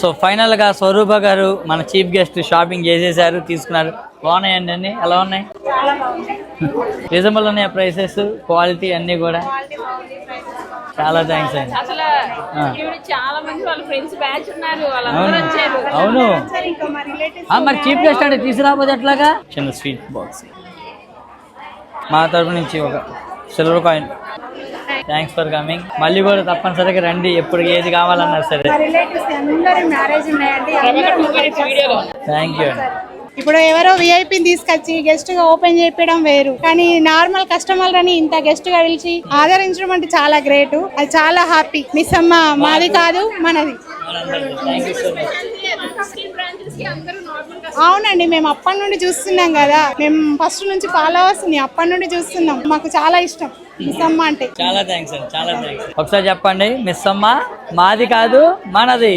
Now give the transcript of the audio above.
So ఫైనల్గా స్వరూప గారు మన చీఫ్ గెస్ట్ షాపింగ్ చేసేసారు తీసుకున్నారు. బాగున్నాయండి అన్ని? ఎలా ఉన్నాయి? రీజనబుల్ ఉన్నాయి ప్రైసెస్ క్వాలిటీ అన్ని కూడా. చాలా థ్యాంక్స్ అండి. అసలు ఆ. ఈవిడ చాలా మంది వాళ్ళ ఫ్రెండ్స్ బ్యాచ్ ఉన్నారు వాళ్ళందరూ వచ్చారు. అవును. మరి చీఫ్ గెస్ట్ అంటే తీసుకురాకపోతే ఎట్లాగా? చిన్న స్వీట్ బాక్స్. మా తరపు నుంచి ఒక silver coin. Thanks for coming మళ్ళీ కూడా తప్పనిసరిగా రండి. ఎప్పుడు ఏది కావాలన్నా సరే. మా రిలేటివ్స్ అందరి మ్యారేజ్ ఉన్నాయండి. అందరూ వీడియోలో. థ్యాంక్ యూ అండి ఇప్పుడు ఎవరో విఐపిని తీసుకొచ్చి గెస్ట్గా ఓపెన్ చేయడం వేరు. కానీ నార్మల్ కస్టమర్ అని ఇంత గెస్ట్గా పిలిచి ఆదరించడం అంటే చాలా గ్రేట్ అది చాలా హ్యాపీ మిస్ అమ్మ మాది కాదు మనది. అవునండి మేము అప్పటి నుండి చూస్తున్నాం కదా. మేము ఫస్ట్ నుంచి ఫాలోవర్స్ అప్పటి నుండి చూస్తున్నాం. మాకు చాలా ఇష్టం. మిస్ అమ్మ అంటే. చాలా థ్యాంక్స్ అండి చాలా థ్యాంక్స్ ఒకసారి చెప్పండి మిస్ అమ్మ మాది కాదు మనది.